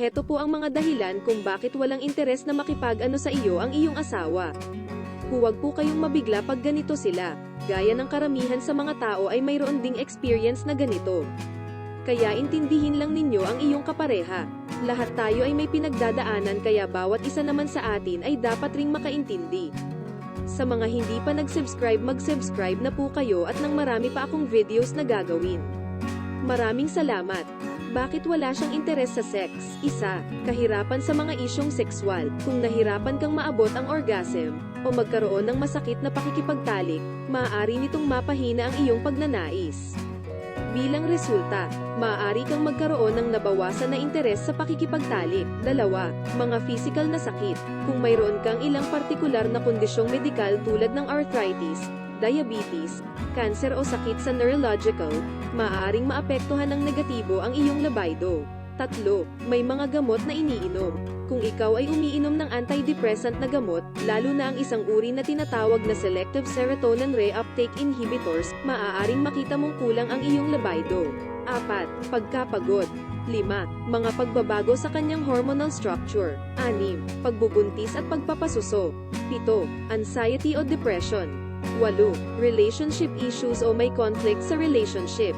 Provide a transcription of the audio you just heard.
Heto po ang mga dahilan kung bakit walang interes na makipag-ano sa iyo ang iyong asawa. Huwag po kayong mabigla pag ganito sila. Gaya ng karamihan sa mga tao ay mayroon ding experience na ganito. Kaya intindihin lang ninyo ang iyong kapareha. Lahat tayo ay may pinagdadaanan kaya bawat isa naman sa atin ay dapat ring makaintindi. Sa mga hindi pa nag-subscribe mag-subscribe na po kayo at nang marami pa akong videos na gagawin. Maraming salamat. Bakit wala siyang interes sa sex? Isa, kahirapan sa mga isyong sexual. Kung nahirapan kang maabot ang orgasm, o magkaroon ng masakit na pakikipagtalik, maaari nitong mapahina ang iyong pagnanais. Bilang resulta, maaari kang magkaroon ng nabawasan na interes sa pakikipagtalik. Dalawa, mga physical na sakit. Kung mayroon kang ilang partikular na kondisyong medikal tulad ng arthritis, diabetes, cancer o sakit sa neurological, maaaring maapektuhan ng negatibo ang iyong libido. Tatlo, may mga gamot na iniinom. Kung ikaw ay umiinom ng antidepressant na gamot, lalo na ang isang uri na tinatawag na selective serotonin reuptake inhibitors, maaaring makita mong kulang ang iyong libido. Apat, pagkapagod. 5. Mga pagbabago sa kanyang hormonal structure. 6. Pagbubuntis at pagpapasuso. 7. Anxiety o depression. 8. Relationship issues o may conflict sa relationship.